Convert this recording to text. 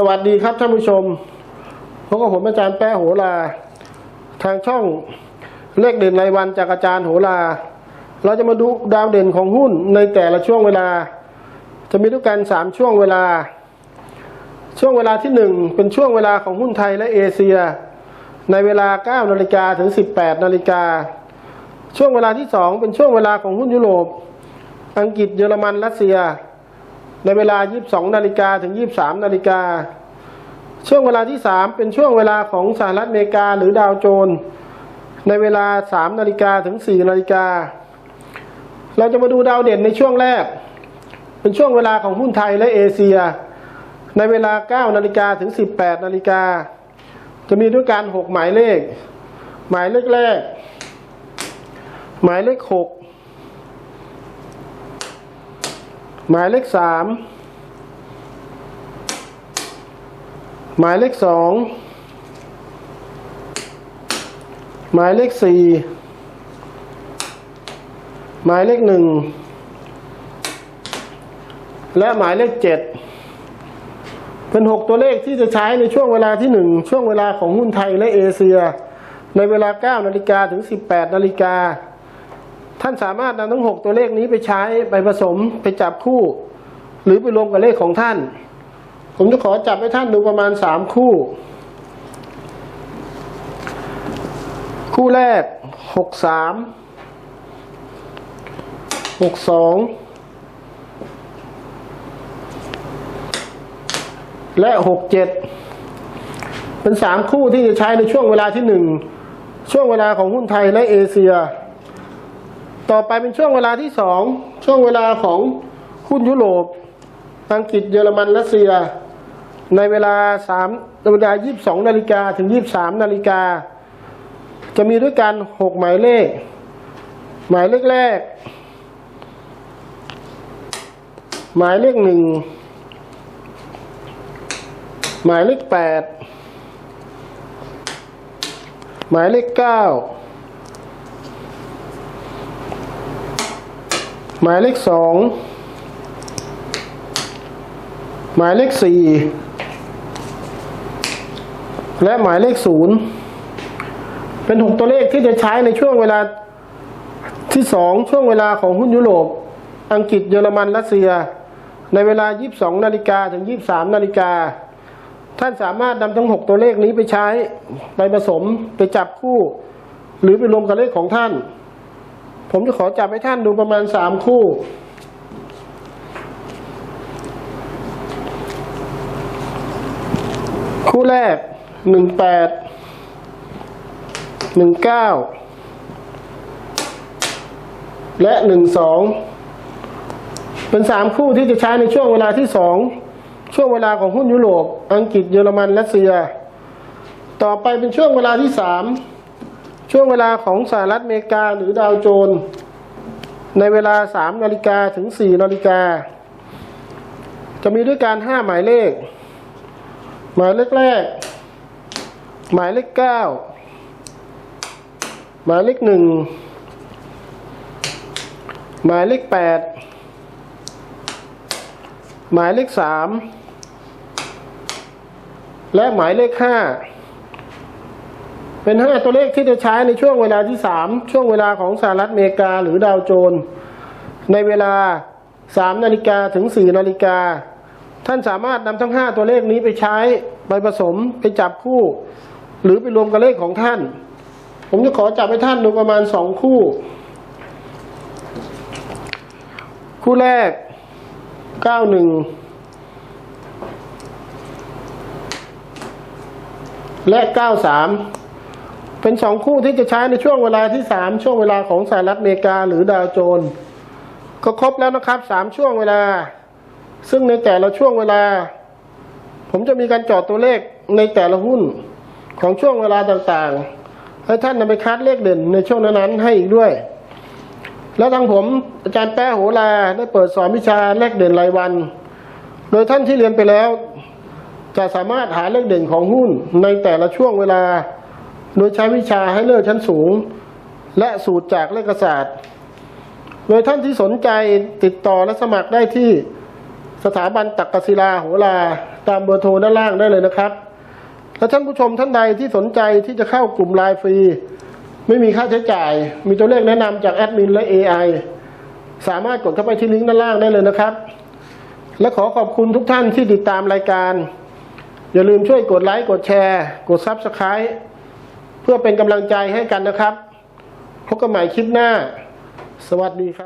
สวัสดีครับท่านผู้ชมพบกับผมอาจารย์แป้โหราทางช่องเลขเด่นรายวันจากอาจารย์โหราเราจะมาดูดาวเด่นของหุ้นในแต่ละช่วงเวลา จะมีด้วยกันสามช่วงเวลา ช่วงเวลาที่หนึ่งเป็นช่วงเวลาของหุ้นไทยและเอเชีย ในเวลา 9นาฬิกาถึง 18นาฬิกาช่วงเวลาที่สองเป็นช่วงเวลาของหุ้นยุโรป อังกฤษเยอรมันรัสเซีย ในเวลา 22นาฬิกาถึง 23นาฬิกาช่วงเวลาที่ 3 เป็นช่วงเวลาของสหรัฐอเมริกาหรือดาวโจนส์ในเวลา 3 นาฬิกาถึง 4 นาฬิกา เราจะมาดูดาวเด่นในช่วงแรก เป็นช่วงเวลาของหุ้นไทยและเอเชีย ในเวลา 9 นาฬิกาถึง 18 นาฬิกา จะมีด้วยกัน6หมายเลข หมายเลขแรก หมายเลข 6 หมายเลขสามหมายเลขสองหมายเลขสี่หมายเลขหนึ่งและหมายเลขเจ็ดเป็นหกตัวเลขที่จะใช้ในช่วงเวลาที่หนึ่งช่วงเวลาของหุ้นไทยและเอเชีย ในเวลาเก้านาฬิกาถึงสิบแปดนาฬิกา ท่านสามารถนำทั้งหกตัวเลขนี้ไปใช้ไปผสมไปจับคู่ หรือไปรวมกับเลขของท่าน ผมจะขอจับให้ท่านดูประมาณสามคู่ คู่แรกหกสามหกสองและหกเจ็ดเป็นสามคู่ที่จะใช้ในช่วงเวลาที่หนึ่งช่วงเวลาของหุ้นไทยและเอเชีย ต่อไปเป็นช่วงเวลาที่สองช่วงเวลาของหุ้นยุโรป อังกฤษเยอรมันรัสเซีย ในเวลาสามเวลายี่สิบสองนาฬิกาถึงยี่บสามนาฬิกา จะมีด้วยกันหกหมายเลข หมายเลขแรก หมายเลขหนึ่งหมายเลขแปดหมายเลขเก้า หมายเลขสองหมายเลขสี่และหมายเลขศูนย์เป็นหกตัวเลขที่จะใช้ในช่วงเวลาที่สองช่วงเวลาของหุ้นยุโรป อังกฤษเยอรมันรัสเซีย ในเวลา 22 นาฬิกาถึง 23 นาฬิกา ท่านสามารถนำทั้ง 6 ตัวเลขนี้ไปใช้ ไปผสมไปจับคู่ หรือไปรวมกับเลขของท่าน ผมจะขอจับให้ท่านดูประมาณสามคู่ คู่แรกหนึ่งแปดหนึ่งเก้าและหนึ่งสองเป็นสามคู่ที่จะใช้ในช่วงเวลาที่สองช่วงเวลาของหุ้นยุโรป อังกฤษเยอรมันรัสเซีย ต่อไปเป็นช่วงเวลาที่สาม ช่วงเวลาของสหรัฐอเมริกาหรือดาวโจนส์ในเวลาสามนาฬิกาถึงสี่นาฬิกา จะมีด้วยการห้าหมายเลข หมายเลขแรก หมายเลขเก้าหมายเลขหนึ่งหมายเลขแปดหมายเลขสามและหมายเลขห้า เป็นห้าตัวเลขที่จะใช้ในช่วงเวลาที่สามช่วงเวลาของสหรัฐอเมริกาหรือดาวโจนส์ในเวลาสามนาฬิกาถึงสี่นาฬิกา ท่านสามารถนำทั้งห้าตัวเลขนี้ไปใช้ไปผสมไปจับคู่ หรือไปรวมกับเลขของท่าน ผมจะขอจับให้ท่านดูประมาณสองคู่ คู่แรกเก้าหนึ่งและเก้าสาม เป็นสองคู่ที่จะใช้ในช่วงเวลาที่สามช่วงเวลาของสหรัฐอเมริกาหรือดาวโจนส์ก็ครบแล้วนะครับสามช่วงเวลา ซึ่งในแต่ละช่วงเวลา ผมจะมีการจอดตัวเลขในแต่ละหุ้นของช่วงเวลาต่างๆ ให้ท่านนำไปคัดเลขเด่นในช่วงนั้นๆให้อีกด้วย แล้วทางผมอาจารย์แป้โหราได้เปิดสอนวิชาเลขเด่นรายวัน โดยท่านที่เรียนไปแล้ว จะสามารถหาเลขเด่นของหุ้นในแต่ละช่วงเวลา โดยใช้วิชาให้เลิศชั้นสูง และสูตรจากเลขศาสตร์ โดยท่านที่สนใจติดต่อและสมัครได้ที่สถาบันตักกศิลาโหราตามเบอร์โทรด้านล่างได้เลยนะครับ และท่านผู้ชมท่านใดที่สนใจที่จะเข้ากลุ่มไลน์ฟรี ไม่มีค่าใช้จ่าย มีตัวเลขแนะนำจากแอดมินและ AI สามารถกดเข้าไปที่ลิงก์ด้านล่างได้เลยนะครับ และขอขอบคุณทุกท่านที่ติดตามรายการ อย่าลืมช่วยกดไลค์กดแชร์ กด Subscribe เพื่อเป็นกำลังใจให้กันนะครับ พบกันใหม่คลิปหน้า สวัสดีครับ